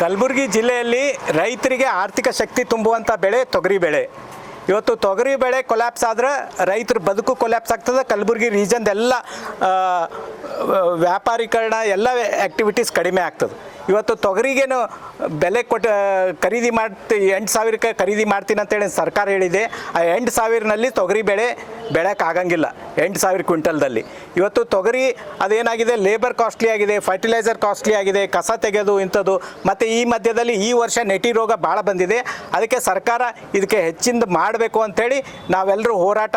ಕಲಬುರಗಿ ಜಿಲ್ಲೆಯಲ್ಲಿ ರೈತರಿಗೆ ಆರ್ಥಿಕ ಶಕ್ತಿ ತುಂಬುವಂಥ ಬೆಳೆ ತೊಗರಿ ಬೆಳೆ. ಇವತ್ತು ತೊಗರಿ ಬೆಳೆ ಕೊಲ್ಯಾಪ್ಸ್ ಆದ್ರೆ ರೈತರ ಬದುಕು ಕೊಲ್ಯಾಪ್ಸ್ ಆಗ್ತದೆ. ಕಲಬುರಗಿ ರೀಜನ್ದೆಲ್ಲ ವ್ಯಾಪಾರೀಕರಣ ಎಲ್ಲ ಆ್ಯಕ್ಟಿವಿಟೀಸ್ ಕಡಿಮೆ ಆಗ್ತದೆ. ಇವತ್ತು ತೊಗರಿಗೇನು ಬೆಲೆ ಕೊಟ್ಟು, ಖರೀದಿ ಮಾಡ್ತಿ, ಎಂಟು ಸಾವಿರಕ್ಕೆ ಖರೀದಿ ಮಾಡ್ತೀನಿ ಅಂತೇಳಿ ಸರ್ಕಾರ ಹೇಳಿದೆ. ಆ ಎಂಟು ಸಾವಿರನಲ್ಲಿ ತೊಗರಿ ಬೆಳೆ ಬೆಳೆಯೋಕ್ಕಾಗಂಗಿಲ್ಲ ಎಂಟು ಸಾವಿರ ಕ್ವಿಂಟಲ್ದಲ್ಲಿ. ಇವತ್ತು ತೊಗರಿ ಅದೇನಾಗಿದೆ? ಲೇಬರ್ ಕಾಸ್ಟ್ಲಿ ಆಗಿದೆ ಫರ್ಟಿಲೈಸರ್ ಕಾಸ್ಟ್ಲಿ ಆಗಿದೆ, ಕಸ ತೆಗೆಯೋದು ಇಂಥದ್ದು. ಮತ್ತು ಈ ಮಧ್ಯದಲ್ಲಿ ಈ ವರ್ಷ ನೆಟಿ ರೋಗ ಭಾಳ ಬಂದಿದೆ. ಅದಕ್ಕೆ ಸರ್ಕಾರ ಇದಕ್ಕೆ ಹೆಚ್ಚಿಂದ ಮಾಡಬೇಕು ಅಂಥೇಳಿ ನಾವೆಲ್ಲರೂ ಹೋರಾಟ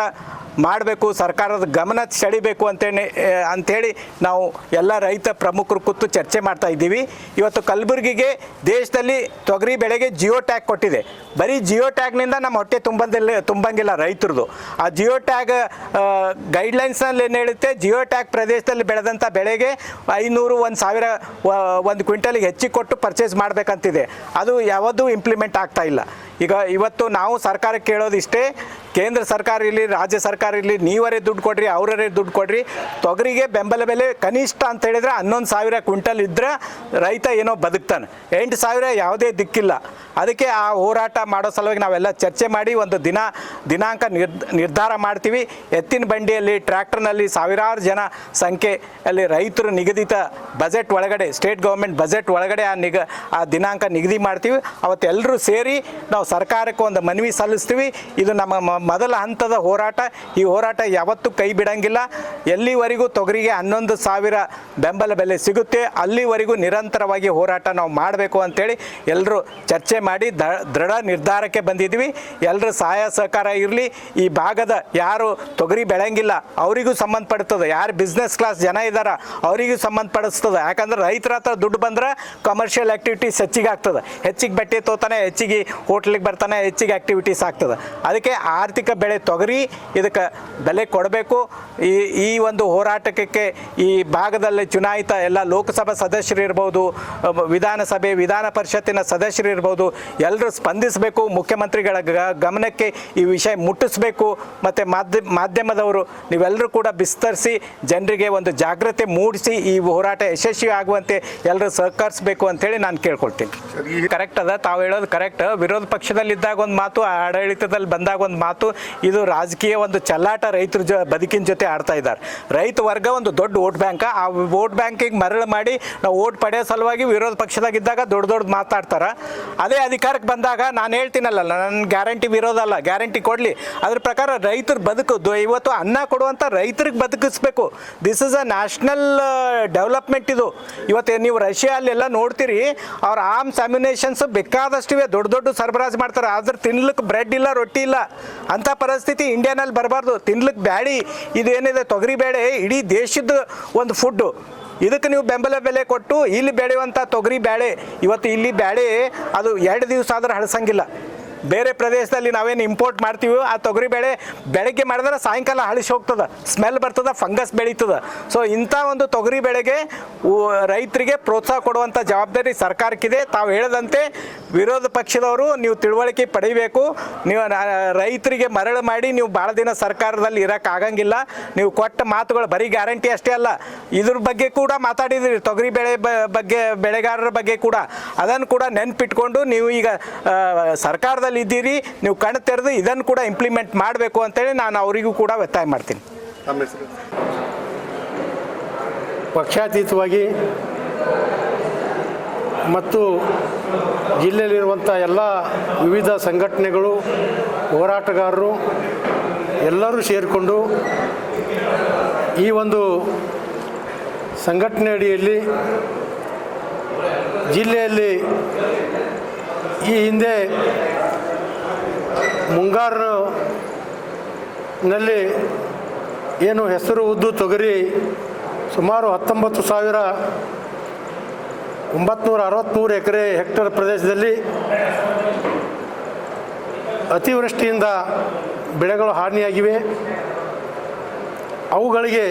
ಮಾಡಬೇಕು, ಸರ್ಕಾರದ ಗಮನ ಸೆಳಿಬೇಕು ಅಂತೇಳಿ ಅಂಥೇಳಿ ನಾವು ಎಲ್ಲ ರೈತ ಪ್ರಮುಖರು ಕೂತು ಚರ್ಚೆ ಮಾಡ್ತಾ ಇದ್ದೀವಿ. ಇವತ್ತು ಕಲಬುರಗಿಗೆ ದೇಶದಲ್ಲಿ ತೊಗರಿ ಬೆಳೆಗೆ ಜಿಯೋ ಟ್ಯಾಗ್ ಕೊಟ್ಟಿದೆ. ಬರೀ ಜಿಯೋ ಟ್ಯಾಗ್ನಿಂದ ನಮ್ಮ ಹೊಟ್ಟೆ ತುಂಬಂದಿಲ್ಲ, ತುಂಬಂಗಿಲ್ಲ ರೈತರದು. ಆ ಜಿಯೋ ಟ್ಯಾಗ್ ಗೈಡ್ಲೈನ್ಸ್ನಲ್ಲಿ ಏನು ಹೇಳುತ್ತೆ, ಜಿಯೋ ಟ್ಯಾಗ್ ಪ್ರದೇಶದಲ್ಲಿ ಬೆಳೆದಂಥ ಬೆಳೆಗೆ ಐನೂರು, ಒಂದು ಸಾವಿರ ಒಂದು ಕ್ವಿಂಟಲ್ಗೆ ಹೆಚ್ಚಿಗೆ ಕೊಟ್ಟು ಪರ್ಚೇಸ್ ಮಾಡಬೇಕಂತಿದೆ. ಅದು ಯಾವುದೂ ಇಂಪ್ಲಿಮೆಂಟ್ ಆಗ್ತಾ ಇಲ್ಲ. ಈಗ ಇವತ್ತು ನಾವು ಸರ್ಕಾರಕ್ಕೆ ಕೇಳೋದು ಇಷ್ಟೇ ಕೇಂದ್ರ ಸರ್ಕಾರ ಇರಲಿ, ರಾಜ್ಯ ಸರ್ಕಾರ ಇರಲಿ, ನೀವರೇ ದುಡ್ಡು ಕೊಡ್ರಿ ಅವರೇ ದುಡ್ಡು ಕೊಡ್ರಿ, ತೊಗರಿಗೆ ಬೆಂಬಲ ಬೆಲೆ ಕನಿಷ್ಠ ಅಂತ ಹೇಳಿದ್ರೆ ಹನ್ನೊಂದು ಸಾವಿರ ಕ್ವಿಂಟಲ್ ಇದ್ದರೆ ರೈತ ಏನೋ ಬದುಕ್ತಾನೆ. ಎಂಟು ಸಾವಿರ ಯಾವುದೇ ದಿಕ್ಕಿಲ್ಲ. ಅದಕ್ಕೆ ಆ ಹೋರಾಟ ಮಾಡೋ ಸಲುವಾಗಿ ನಾವೆಲ್ಲ ಚರ್ಚೆ ಮಾಡಿ ಒಂದು ದಿನ, ದಿನಾಂಕ ನಿರ್ ನಿರ್ಧಾರ ಮಾಡ್ತೀವಿ. ಎತ್ತಿನ ಬಂಡಿಯಲ್ಲಿ, ಟ್ರ್ಯಾಕ್ಟರ್ನಲ್ಲಿ ಸಾವಿರಾರು ಜನ ಸಂಖ್ಯೆ ಅಲ್ಲಿ ರೈತರು ನಿಗದಿತ ಬಜೆಟ್ ಒಳಗಡೆ, ಸ್ಟೇಟ್ ಗೌರ್ಮೆಂಟ್ ಬಜೆಟ್ ಒಳಗಡೆ ಆ ನಿಗ, ಆ ದಿನಾಂಕ ನಿಗದಿ ಮಾಡ್ತೀವಿ. ಅವತ್ತೆಲ್ಲರೂ ಸೇರಿ ನಾವು ಸರ್ಕಾರಕ್ಕೆ ಒಂದು ಮನವಿ ಸಲ್ಲಿಸ್ತೀವಿ. ಇದು ನಮ್ಮ ಮೊದಲ ಹಂತದ ಹೋರಾಟ, ಈ ಹೋರಾಟ ಯಾವತ್ತೂ ಕೈ ಬಿಡಂಗಿಲ್ಲ. ಎಲ್ಲಿವರೆಗೂ ತೊಗರಿಗೆ ಹನ್ನೊಂದು ಸಾವಿರ ಬೆಂಬಲ ಬೆಲೆ ಸಿಗುತ್ತೆ, ಅಲ್ಲಿವರೆಗೂ ನಿರಂತರವಾಗಿ ಹೋರಾಟ ನಾವು ಮಾಡಬೇಕು ಅಂತೇಳಿ ಎಲ್ಲರೂ ಚರ್ಚೆ ಮಾಡಿ ದೃಢ ನಿರ್ಧಾರಕ್ಕೆ ಬಂದಿದ್ವಿ ಎಲ್ಲರ ಸಹಾಯ ಸಹಕಾರ ಇರಲಿ. ಈ ಭಾಗದ ಯಾರು ತೊಗರಿ ಬೆಳೆಯಂಗಿಲ್ಲ, ಅವರಿಗೂ ಸಂಬಂಧಪಡ್ತದೆ. ಯಾರು ಬಿಸ್ನೆಸ್ ಕ್ಲಾಸ್ ಜನ ಇದ್ದಾರ ಅವರಿಗೂ ಸಂಬಂಧಪಡಿಸ್ತದೆ. ಯಾಕಂದ್ರೆ ರೈತರ ಹತ್ರ ದುಡ್ಡು ಬಂದ್ರೆ ಕಮರ್ಷಿಯಲ್ ಆ್ಯಕ್ಟಿವಿಟೀಸ್ ಹೆಚ್ಚಿಗೆ ಆಗ್ತದೆ. ಹೆಚ್ಚಿಗೆ ಬಟ್ಟೆ ತೋತಾನೆ, ಹೆಚ್ಚಿಗೆ ಹೋಟ್ಲಿಗೆ ಬರ್ತಾನೆ, ಹೆಚ್ಚಿಗೆ ಆ್ಯಕ್ಟಿವಿಟೀಸ್ ಆಗ್ತದೆ. ಅದಕ್ಕೆ ಆರ್ಥಿಕ ಬೆಳೆ ತೊಗರಿ ಇದಕ್ಕೆ ಬೆಲೆ ಕೊಡಬೇಕು. ಈ ಈ ಒಂದು ಹೋರಾಟಕ್ಕೆ ಈ ಭಾಗದಲ್ಲಿ ಚುನಾಯಿತ ಎಲ್ಲ ಲೋಕಸಭಾ ಸದಸ್ಯರು ಇರ್ಬೋದು ವಿಧಾನಸಭೆ ವಿಧಾನ ಪರಿಷತ್ತಿನ ಸದಸ್ಯರು ಇರ್ಬೋದು ಎಲ್ಲರೂ ಸ್ಪಂದಿಸಬೇಕು. ಮುಖ್ಯಮಂತ್ರಿಗಳ ಗಮನಕ್ಕೆ ಈ ವಿಷಯ ಮುಟ್ಟಿಸಬೇಕು. ಮತ್ತು ಮಾಧ್ಯ ಮಾಧ್ಯಮದವರು ನೀವೆಲ್ಲರೂ ಕೂಡ ಬಿಸ್ತರಿಸಿ ಜನರಿಗೆ ಒಂದು ಜಾಗ್ರತೆ ಮೂಡಿಸಿ ಈ ಹೋರಾಟ ಯಶಸ್ವಿ ಆಗುವಂತೆ ಎಲ್ಲರೂ ಸಹಕರಿಸಬೇಕು ಅಂತೇಳಿ ನಾನು ಕೇಳ್ಕೊಳ್ತೀನಿ. ಕರೆಕ್ಟ್ ಅದ ತಾವು ಹೇಳೋದು ಕರೆಕ್ಟ್. ವಿರೋಧ ಪಕ್ಷದಲ್ಲಿದ್ದಾಗ ಒಂದು ಮಾತು ಆಡಳಿತದಲ್ಲಿ ಬಂದಾಗ ಒಂದು ಮಾತು. ಇದು ರಾಜಕೀಯ ಒಂದು ಚಲ್ಲಾಟ ರೈತರ ಜೊ, ಬದುಕಿನ ಜೊತೆ ಆಡ್ತಾ ಇದ್ದಾರೆ. ರೈತ ವರ್ಗ ಒಂದು ದೊಡ್ಡ ವೋಟ್ ಬ್ಯಾಂಕ್. ಆ ವೋಟ್ ಬ್ಯಾಂಕಿಗೆ ಮರಳು ಮಾಡಿ ನಾವು ವೋಟ್ ಪಡೆಯೋ ಸಲುವಾಗಿ ವಿರೋಧ ಪಕ್ಷದಾಗಿದ್ದಾಗ ದೊಡ್ಡ ದೊಡ್ಡ ಮಾತಾಡ್ತಾರೆ. ಅದೇ ಅಧಿಕಾರಕ್ಕೆ ಬಂದಾಗ ನಾನು ಹೇಳ್ತೀನಲ್ಲ ನನ್ನ ಗ್ಯಾರಂಟಿ ವಿರೋಧ ಅಲ್ಲ, ಗ್ಯಾರಂಟಿ ಕೊಡಲಿ. ಅದ್ರ ಪ್ರಕಾರ ರೈತರ ಬದುಕು ಇವತ್ತು ಅನ್ನ ಕೊಡುವಂಥ ರೈತರಿಗೆ ಬದುಕಿಸ್ಬೇಕು. This is a national development ಇದು. ಇವತ್ತು ನೀವು ರಷ್ಯಾ ಅಲ್ಲೆಲ್ಲ ನೋಡ್ತೀರಿ, ಅವ್ರ ಆರ್ಮ್ಸ್ ಅಮ್ಯುನೇಷನ್ಸ್ ಬೇಕಾದಷ್ಟಿವೆ. ದೊಡ್ಡ ದೊಡ್ಡ ಸರಬರಾಜು ಮಾಡ್ತಾರೆ. ಆದ್ರೆ ತಿನ್ಲಿಕ್ಕೆ ಬ್ರೆಡ್ ಇಲ್ಲ, ರೊಟ್ಟಿ ಇಲ್ಲ. ಅಂಥ ಪರಿಸ್ಥಿತಿ ಇಂಡಿಯಾನಲ್ಲಿ ಬರಬಾರ್ದು. ತಿನ್ಲಿಕ್ಕೆ ಬ್ಯಾಡಿ, ಇದೇನಿದೆ, ತೊಗರಿ ಬೇಳೆ, ಇಡೀ ದೇಶದ ಒಂದು ಫುಡ್ಡು. ಇದಕ್ಕೆ ನೀವು ಬೆಂಬಲ ಬೆಲೆ ಕೊಟ್ಟು, ಇಲ್ಲಿ ಬೆಳೆಯುವಂಥ ತೊಗರಿ ಬೇಳೆ ಇವತ್ತು ಇಲ್ಲಿ ಬೇಳೆ ಅದು ಎರಡು ದಿವಸ ಆದ್ರೆ ಹಳಸಂಗಿಲ್ಲ. ಬೇರೆ ಪ್ರದೇಶದಲ್ಲಿ ನಾವೇನು ಇಂಪೋರ್ಟ್ ಮಾಡ್ತೀವಿ ಆ ತೊಗರಿ ಬೇಳೆ ಬೆಳಗ್ಗೆ ಮಾಡಿದ್ರೆ ಸಾಯಂಕಾಲ ಹಳಿಸಿ ಹೋಗ್ತದೆ. ಸ್ಮೆಲ್ ಬರ್ತದೆ ಫಂಗಸ್ ಬೆಳೀತದೆ. ಸೊ ಇಂಥ ಒಂದು ತೊಗರಿ ಬೆಳೆಗೆ ರೈತರಿಗೆ ಪ್ರೋತ್ಸಾಹ ಕೊಡುವಂಥ ಜವಾಬ್ದಾರಿ ಸರ್ಕಾರಕ್ಕಿದೆ. ತಾವು ಹೇಳದಂತೆ ವಿರೋಧ ಪಕ್ಷದವರು ನೀವು ತಿಳುವಳಿಕೆ ಪಡಿಬೇಕು. ನೀವು ರೈತರಿಗೆ ಮರಳು ಮಾಡಿ ನೀವು ಭಾಳ ದಿನ ಸರ್ಕಾರದಲ್ಲಿ ಇರೋಕ್ಕಾಗಂಗಿಲ್ಲ ನೀವು ಕೊಟ್ಟ ಮಾತುಗಳು ಬರೀ ಗ್ಯಾರಂಟಿ ಅಷ್ಟೇ ಅಲ್ಲ. ಇದ್ರ ಬಗ್ಗೆ ಕೂಡ ಮಾತಾಡಿದ್ರಿ. ತೊಗರಿ ಬೆಳೆ ಬಗ್ಗೆ ಬೆಳೆಗಾರರ ಬಗ್ಗೆ ಕೂಡ. ಅದನ್ನು ಕೂಡ ನೆನ್ಪಿಟ್ಕೊಂಡು ನೀವು ಈಗ ಆ, ಸರ್ಕಾರದಲ್ಲಿ ಇದ್ದೀರಿ ನೀವು ಕಣ್ ತೆರೆದು ಇದನ್ನು ಕೂಡ ಇಂಪ್ಲಿಮೆಂಟ್ ಮಾಡಬೇಕು ಅಂತೇಳಿ ನಾನು ಅವರಿಗೂ ಕೂಡ ಒತ್ತಾಯ ಮಾಡ್ತೀನಿ. ಪಕ್ಷಾತೀತವಾಗಿ ಮತ್ತು ಜಿಲ್ಲೆಯಲ್ಲಿರುವಂಥ ಎಲ್ಲ ವಿವಿಧ ಸಂಘಟನೆಗಳು ಹೋರಾಟಗಾರರು ಎಲ್ಲರೂ ಸೇರಿಕೊಂಡು ಈ ಒಂದು ಸಂಘಟನೆ ಅಡಿಯಲ್ಲಿ ಜಿಲ್ಲೆಯಲ್ಲಿ ಈ ಹಿಂದೆ ಮುಂಗಾರಿನಲ್ಲಿ ಏನು ಹೆಸರು ಉದ್ದು ತೊಗರಿ ಸುಮಾರು ಹತ್ತೊಂಬತ್ತು ಸಾವಿರ ಒಂಬತ್ನೂರ ಅರವತ್ತ್ಮೂರು ಎಕರೆ ಹೆಕ್ಟರ್ ಪ್ರದೇಶದಲ್ಲಿ ಅತಿವೃಷ್ಟಿಯಿಂದ ಬೆಳೆಗಳು ಹಾನಿಯಾಗಿವೆ. ಅವುಗಳಿಗೆ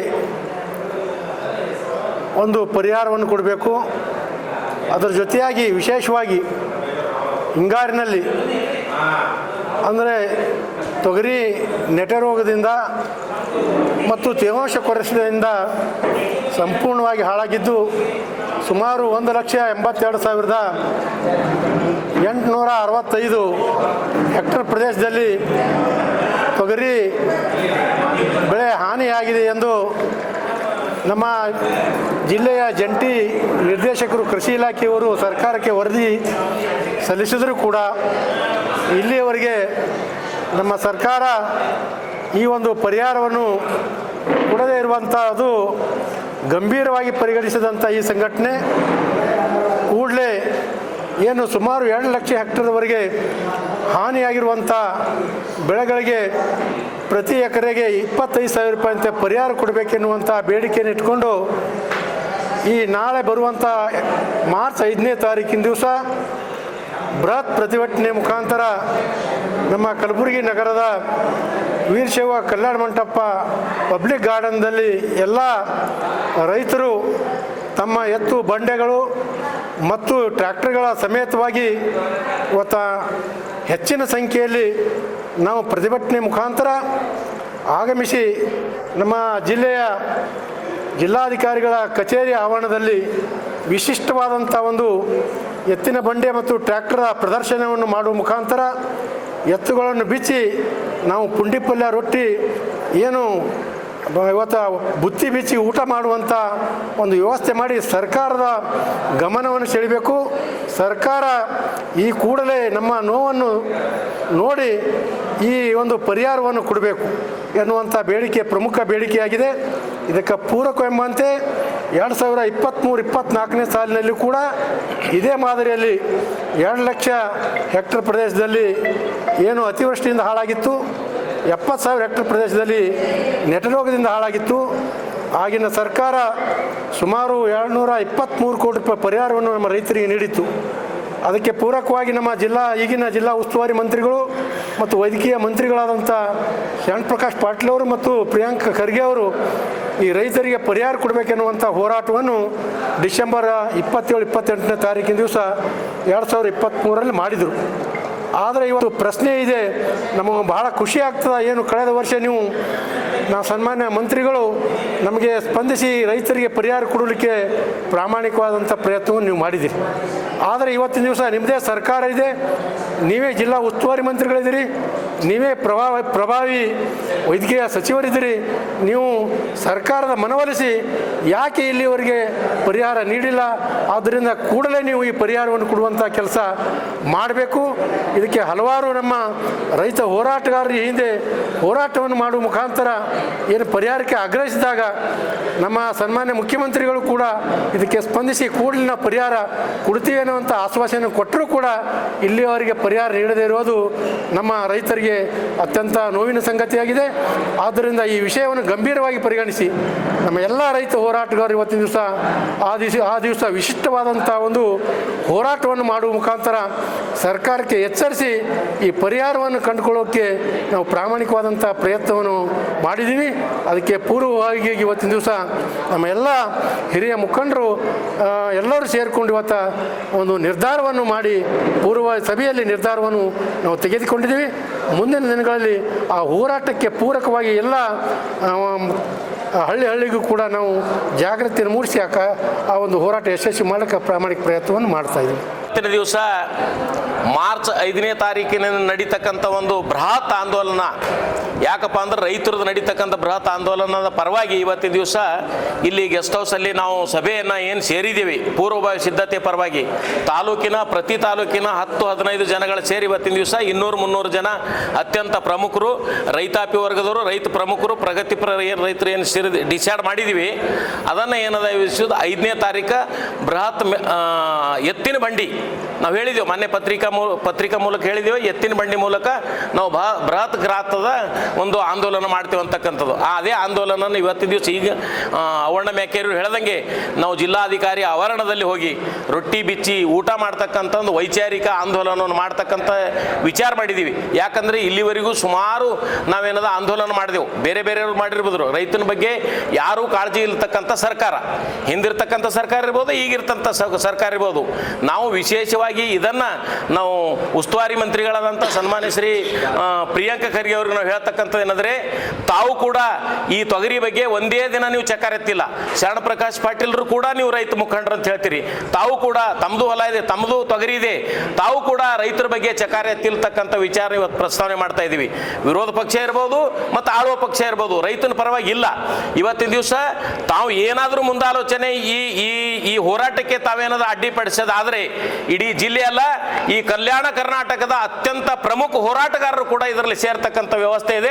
ಒಂದು ಪರಿಹಾರವನ್ನು ಕೊಡಬೇಕು. ಅದರ ಜೊತೆಯಾಗಿ ವಿಶೇಷವಾಗಿ ಹಿಂಗಾರಿನಲ್ಲಿ ತೊಗರಿ ನೆಟೆ ರೋಗದಿಂದ ಮತ್ತು ತೇವಾಂಶ ಕೊರತೆಯಿಂದ ಸಂಪೂರ್ಣವಾಗಿ ಹಾಳಾಗಿದ್ದು ಸುಮಾರು ಒಂದು ಲಕ್ಷ ಎಂಬತ್ತೆರಡು ಸಾವಿರದ ಎಂಟುನೂರ ಅರವತ್ತೈದು ಹೆಕ್ಟರ್ ಪ್ರದೇಶದಲ್ಲಿ ತೊಗರಿ ಬೆಳೆ ಹಾನಿಯಾಗಿದೆ ಎಂದು ನಮ್ಮ ಜಿಲ್ಲೆಯ ಜಂಟಿ ನಿರ್ದೇಶಕರು ಕೃಷಿ ಇಲಾಖೆಯವರು ಸರ್ಕಾರಕ್ಕೆ ವರದಿ ಸಲ್ಲಿಸಿದರೂ ಕೂಡ ಇಲ್ಲಿಯವರೆಗೆ ನಮ್ಮ ಸರ್ಕಾರ ಈ ಒಂದು ಪರಿಹಾರವನ್ನು ಕೊಡದೇ ಇರುವಂಥದ್ದು ಗಂಭೀರವಾಗಿ ಪರಿಗಣಿಸಿದಂಥ ಈ ಸಂಘಟನೆ, ಕೂಡಲೇ ಏನು ಸುಮಾರು ಎರಡು ಲಕ್ಷ ಹೆಕ್ಟರ್ವರೆಗೆ ಹಾನಿಯಾಗಿರುವಂಥ ಬೆಳೆಗಳಿಗೆ ಪ್ರತಿ ಎಕರೆಗೆ ಇಪ್ಪತ್ತೈದು ಸಾವಿರ ರೂಪಾಯಿಯಂತೆ ಪರಿಹಾರ ಕೊಡಬೇಕೆನ್ನುವಂಥ ಬೇಡಿಕೆಯನ್ನು ಇಟ್ಕೊಂಡು ಈ ನಾಳೆ ಬರುವಂಥ ಮಾರ್ಚ್ ಐದನೇ ತಾರೀಕಿನ ದಿವಸ ಬೃಹತ್ ಪ್ರತಿಭಟನೆ ಮುಖಾಂತರ ನಮ್ಮ ಕಲಬುರಗಿ ನಗರದ ವೀರಶೈವ ಕಲ್ಯಾಣ ಮಂಟಪ ಪಬ್ಲಿಕ್ ಗಾರ್ಡನ್ದಲ್ಲಿ ಎಲ್ಲ ರೈತರು ತಮ್ಮ ಎತ್ತು ಬಂಡೆಗಳು ಮತ್ತು ಟ್ರ್ಯಾಕ್ಟರ್ಗಳ ಸಮೇತವಾಗಿ ಇವತ್ತ ಹೆಚ್ಚಿನ ಸಂಖ್ಯೆಯಲ್ಲಿ ನಾವು ಪ್ರತಿಭಟನೆ ಮುಖಾಂತರ ಆಗಮಿಸಿ ನಮ್ಮ ಜಿಲ್ಲೆಯ ಜಿಲ್ಲಾಧಿಕಾರಿಗಳ ಕಚೇರಿ ಆವರಣದಲ್ಲಿ ವಿಶಿಷ್ಟವಾದಂಥ ಒಂದು ಎತ್ತಿನ ಬಂಡೆ ಮತ್ತು ಟ್ರ್ಯಾಕ್ಟರ್ ಪ್ರದರ್ಶನವನ್ನು ಮಾಡುವ ಮುಖಾಂತರ ಎತ್ತುಗಳನ್ನು ಬಿಚ್ಚಿ ನಾವು ಪುಂಡಿ ಪಲ್ಯ ರೊಟ್ಟಿ, ಏನು ಇವತ್ತು ಬುತ್ತಿ ಬಿಚ್ಚಿ ಊಟ ಮಾಡುವಂಥ ಒಂದು ವ್ಯವಸ್ಥೆ ಮಾಡಿ ಸರ್ಕಾರದ ಗಮನವನ್ನು ಸೆಳಿಬೇಕು ಸರ್ಕಾರ ಈ ಕೂಡಲೇ ನಮ್ಮ ನೋವನ್ನು ನೋಡಿ ಈ ಒಂದು ಪರಿಹಾರವನ್ನು ಕೊಡಬೇಕು ಎನ್ನುವಂಥ ಬೇಡಿಕೆ, ಪ್ರಮುಖ ಬೇಡಿಕೆಯಾಗಿದೆ. ಇದಕ್ಕೆ ಪೂರಕ ಎಂಬಂತೆ ಎರಡು ಸಾವಿರ ಇಪ್ಪತ್ತ್ಮೂರು ಇಪ್ಪತ್ತ್ನಾಲ್ಕನೇ ಸಾಲಿನಲ್ಲಿ ಕೂಡ ಇದೇ ಮಾದರಿಯಲ್ಲಿ ಎರಡು ಲಕ್ಷ ಹೆಕ್ಟರ್ ಪ್ರದೇಶದಲ್ಲಿ ಏನು ಅತಿವೃಷ್ಟಿಯಿಂದ ಹಾಳಾಗಿತ್ತು, ಎಪ್ಪತ್ತು ಸಾವಿರ ಹೆಕ್ಟರ್ ಪ್ರದೇಶದಲ್ಲಿ ನೆಟರೋಗದಿಂದ ಹಾಳಾಗಿತ್ತು. ಆಗಿನ ಸರ್ಕಾರ ಸುಮಾರು ಎರಡುನೂರ ಇಪ್ಪತ್ತ್ಮೂರು ಕೋಟಿ ರೂಪಾಯಿ ಪರಿಹಾರವನ್ನು ನಮ್ಮ ರೈತರಿಗೆ ನೀಡಿತ್ತು. ಅದಕ್ಕೆ ಪೂರಕವಾಗಿ ನಮ್ಮ ಜಿಲ್ಲಾ, ಈಗಿನ ಜಿಲ್ಲಾ ಉಸ್ತುವಾರಿ ಮಂತ್ರಿಗಳು ಮತ್ತು ವೈದ್ಯಕೀಯ ಮಂತ್ರಿಗಳಾದಂಥ ಶಣ್ ಪ್ರಕಾಶ್ ಪಾಟೀಲ್ ಅವರು ಮತ್ತು ಪ್ರಿಯಾಂಕ ಖರ್ಗೆ ಅವರು ಈ ರೈತರಿಗೆ ಪರಿಹಾರ ಕೊಡಬೇಕೆನ್ನುವಂಥ ಹೋರಾಟವನ್ನು ಡಿಸೆಂಬರ್ ಇಪ್ಪತ್ತೇಳು, ಇಪ್ಪತ್ತೆಂಟನೇ ತಾರೀಕಿನ ದಿವಸ ಎರಡು ಸಾವಿರದ ಇಪ್ಪತ್ತ್ಮೂರರಲ್ಲಿ ಮಾಡಿದರು. ಆದರೆ ಇವತ್ತು ಪ್ರಶ್ನೆ ಇದೆ ನಮಗೆ ಬಹಳ ಖುಷಿ ಆಗ್ತದೆ, ಏನು ಕಳೆದ ವರ್ಷ ನೀವು ನಾವು ಸನ್ಮಾನ್ಯ ಮಂತ್ರಿಗಳು ನಮಗೆ ಸ್ಪಂದಿಸಿ ರೈತರಿಗೆ ಪರಿಹಾರ ಕೊಡಲಿಕ್ಕೆ ಪ್ರಾಮಾಣಿಕವಾದಂಥ ಪ್ರಯತ್ನವನ್ನು ನೀವು ಮಾಡಿದ್ದೀರಿ. ಆದರೆ ಇವತ್ತಿನ ದಿವಸ ನಿಮ್ಮದೇ ಸರ್ಕಾರ ಇದೆ, ನೀವೇ ಜಿಲ್ಲಾ ಉಸ್ತುವಾರಿ ಮಂತ್ರಿಗಳಿದ್ದೀರಿ ನೀವೇ ಪ್ರಭಾವ, ಪ್ರಭಾವಿ ವೈದ್ಯಕೀಯ ಸಚಿವರಿದ್ದೀರಿ. ನೀವು ಸರ್ಕಾರದ ಮನವೊಲಿಸಿ ಯಾಕೆ ಇಲ್ಲಿವರೆಗೆ ಪರಿಹಾರ ನೀಡಿಲ್ಲ? ಆದ್ದರಿಂದ ಕೂಡಲೇ ನೀವು ಈ ಪರಿಹಾರವನ್ನು ಕೊಡುವಂಥ ಕೆಲಸ ಮಾಡಬೇಕು. ಇದಕ್ಕೆ ಹಲವಾರು ನಮ್ಮ ರೈತ ಹೋರಾಟಗಾರರ ಹಿಂದೆ ಹೋರಾಟವನ್ನು ಮಾಡುವ ಮುಖಾಂತರ ಏನು ಪರಿಹಾರಕ್ಕೆ ಆಗ್ರಹಿಸಿದಾಗ ನಮ್ಮ ಸನ್ಮಾನ್ಯ ಮುಖ್ಯಮಂತ್ರಿಗಳು ಕೂಡ ಇದಕ್ಕೆ ಸ್ಪಂದಿಸಿ ಕೂಡಲಿನ ಪರಿಹಾರ ಕೊಡ್ತೀವಿ ಅನ್ನುವಂಥ ಆಶ್ವಾಸನೆ ಕೊಟ್ಟರೂ ಕೂಡ ಇಲ್ಲಿಯವರೆಗೆ ಪರಿಹಾರ ನೀಡದೇ ಇರೋದು ನಮ್ಮ ರೈತರಿಗೆ ಅತ್ಯಂತ ನೋವಿನ ಸಂಗತಿಯಾಗಿದೆ. ಆದ್ದರಿಂದ ಈ ವಿಷಯವನ್ನು ಗಂಭೀರವಾಗಿ ಪರಿಗಣಿಸಿ. ನಮ್ಮ ಎಲ್ಲ ರೈತ ಹೋರಾಟಗಾರರು ಇವತ್ತಿನ ದಿವಸ ಆ ದಿವಸ ಆ ದಿವಸ ವಿಶಿಷ್ಟವಾದಂಥ ಒಂದು ಹೋರಾಟವನ್ನು ಮಾಡುವ ಮುಖಾಂತರ ಸರ್ಕಾರಕ್ಕೆ ಎಚ್ಚರಿಸಿ ಈ ಪರಿಹಾರವನ್ನು ಕಂಡುಕೊಳ್ಳೋಕ್ಕೆ ನಾವು ಪ್ರಾಮಾಣಿಕವಾದಂಥ ಪ್ರಯತ್ನವನ್ನು ಮಾಡಿದ್ದೀವಿ. ಅದಕ್ಕೆ ಪೂರ್ವವಾಗಿ ಇವತ್ತಿನ ದಿವಸ ನಮ್ಮ ಎಲ್ಲ ಹಿರಿಯ ಮುಖಂಡರು ಎಲ್ಲರೂ ಸೇರಿಕೊಂಡು ಇವತ್ತ ಒಂದು ನಿರ್ಧಾರವನ್ನು ಮಾಡಿ, ಪೂರ್ವ ಸಭೆಯಲ್ಲಿ ನಿರ್ಧಾರವನ್ನು ನಾವು ತೆಗೆದುಕೊಂಡಿದ್ದೀವಿ. ಮುಂದಿನ ದಿನಗಳಲ್ಲಿ ಆ ಹೋರಾಟಕ್ಕೆ ಪೂರಕವಾಗಿ ಎಲ್ಲ ಹಳ್ಳಿ ಹಳ್ಳಿಗೂ ಕೂಡ ನಾವು ಜಾಗೃತಿಯನ್ನು ಮೂಡಿಸಿ ಆ ಆ ಒಂದು ಹೋರಾಟ ಯಶಸ್ವಿ ಮಾಡೋಕ್ಕೆ ಪ್ರಾಮಾಣಿಕ ಪ್ರಯತ್ನವನ್ನು ಮಾಡ್ತಾ ಇದ್ದೀವಿ. ದಿವಸ ಮಾರ್ಚ್ ಐದನೇ ತಾರೀಕಿನ ನಡೀತಕ್ಕಂಥ ಒಂದು ಬೃಹತ್ ಆಂದೋಲನ. ಯಾಕಪ್ಪ ಅಂದ್ರೆ ರೈತರದ್ದು ನಡೀತಕ್ಕಂಥ ಬೃಹತ್ ಆಂದೋಲನದ ಪರವಾಗಿ ಇವತ್ತಿನ ದಿವಸ ಇಲ್ಲಿ ಗೆಸ್ಟ್ ಹೌಸಲ್ಲಿ ನಾವು ಸಭೆಯನ್ನು ಏನು ಸೇರಿದ್ದೀವಿ, ಪೂರ್ವಭಾವಿ ಸಿದ್ಧತೆ ಪರವಾಗಿ. ತಾಲೂಕಿನ, ಪ್ರತಿ ತಾಲೂಕಿನ ಹತ್ತು, ಹದಿನೈದು ಜನಗಳು ಸೇರಿ ಇವತ್ತಿನ ದಿವಸ ಇನ್ನೂರು, ಮುನ್ನೂರು ಜನ ಅತ್ಯಂತ ಪ್ರಮುಖರು, ರೈತಾಪಿ ವರ್ಗದವರು, ರೈತ ಪ್ರಮುಖರು ಪ್ರಗತಿಪರ ಏನು ರೈತರು ಏನು ಸೇರಿ ಡಿಸೈಡ್ ಮಾಡಿದ್ದೀವಿ ಅದನ್ನು ಏನದ ಐದನೇ ತಾರೀಕು ಬೃಹತ್ ಎತ್ತಿನ ಬಂಡಿ. ನಾವು ಹೇಳಿದೆವು ಮೊನ್ನೆ ಪತ್ರಿಕಾ ಮೂ, ಪತ್ರಿಕಾ ಮೂಲಕ ಹೇಳಿದೆವು, ಎತ್ತಿನ ಬಂಡಿ ಮೂಲಕ ನಾವು ಬಹ ಬೃಹತ್ ಗ್ರಾತದ ಒಂದು ಆಂದೋಲನ ಮಾಡ್ತೇವೆ ಅಂತಕ್ಕಂಥದ್ದು. ಅದೇ ಆಂದೋಲನ ಇವತ್ತಿನ ದಿವಸ ಈಗ ಅವರ್ಣ ಮೇಕೆಯರು ಹೇಳ್ದಂಗೆ ನಾವು ಜಿಲ್ಲಾಧಿಕಾರಿ ಆವರಣದಲ್ಲಿ ಹೋಗಿ ರೊಟ್ಟಿ ಬಿಚ್ಚಿ ಊಟ ಮಾಡ್ತಕ್ಕಂಥ ಒಂದು ವೈಚಾರಿಕ ಆಂದೋಲನವನ್ನು ಮಾಡ್ತಕ್ಕಂಥ ವಿಚಾರ ಮಾಡಿದ್ದೀವಿ ಯಾಕಂದರೆ ಇಲ್ಲಿವರೆಗೂ ಸುಮಾರು ನಾವೇನದ ಆಂದೋಲನ ಮಾಡಿದೆವು. ಬೇರೆ ಬೇರೆಯವರು ಮಾಡಿರ್ಬೋದು ರೈತನ ಬಗ್ಗೆ ಯಾರೂ ಕಾಳಜಿ ಇಲ್ತಕ್ಕಂಥ ಸರ್ಕಾರ. ಹಿಂದಿರ್ತಕ್ಕಂಥ ಸರ್ಕಾರ ಇರ್ಬೋದು, ಈಗಿರ್ತಂಥ ಸರ್ಕಾರ ಇರ್ಬೋದು. ನಾವು ವಿಶೇಷವಾಗಿ ಇದನ್ನು ನಾವು ಉಸ್ತುವಾರಿ ಮಂತ್ರಿಗಳಾದಂಥ ಸನ್ಮಾನ್ಯ ಶ್ರೀ ಪ್ರಿಯಾಂಕ ಖರ್ಗೆ ಅವ್ರಿಗೆ ನಾವು ಹೇಳ್ತಕ್ಕಂಥ ಹೇಳ್ತಕ್ಕಂಥದ್ದು ಏನಂದ್ರೆ, ತಾವು ಕೂಡ ಈ ತೊಗರಿ ಬಗ್ಗೆ ಒಂದೇ ದಿನ ನೀವು ಚಕಾರ ಎತ್ತಿಲ್ಲ. ಶರಣ ಪ್ರಕಾಶ್ ಪಾಟೀಲ್ರು ಕೂಡ ನೀವು ರೈತ ಮುಖಂಡರು ಅಂತ ಹೇಳ್ತೀರಿ. ತಾವು ಕೂಡ ತಮ್ಮದು ಹೊಲ ಇದೆ ತಮ್ಮದು ತೊಗರಿ ಇದೆ. ತಾವು ಕೂಡ ರೈತರ ಬಗ್ಗೆ ಚಕಾರ ಎತ್ತಿಲ್ತಕ್ಕಂಥ ವಿಚಾರ ಇವತ್ತು ಪ್ರಸ್ತಾವನೆ ಮಾಡ್ತಾ ಇದ್ದೀವಿ ವಿರೋಧ ಪಕ್ಷ ಇರ್ಬೋದು ಮತ್ತು ಆಳುವ ಪಕ್ಷ ಇರ್ಬೋದು, ರೈತನ ಪರವಾಗಿ ಇಲ್ಲ ಇವತ್ತಿನ ದಿವಸ ತಾವು ಏನಾದರೂ ಮುಂದಾಲೋಚನೆ ಈ ಈ ಈ ಹೋರಾಟಕ್ಕೆ ತಾವೇನಾದ್ರೂ ಅಡ್ಡಿಪಡಿಸೋದಾದರೆ ಇಡೀ ಜಿಲ್ಲೆಯಲ್ಲ ಈ ಕಲ್ಯಾಣ ಕರ್ನಾಟಕದ ಅತ್ಯಂತ ಪ್ರಮುಖ ಹೋರಾಟಗಾರರು ಕೂಡ ಇದರಲ್ಲಿ ಸೇರ್ತಕ್ಕಂಥ ವ್ಯವಸ್ಥೆ ಇದೆ.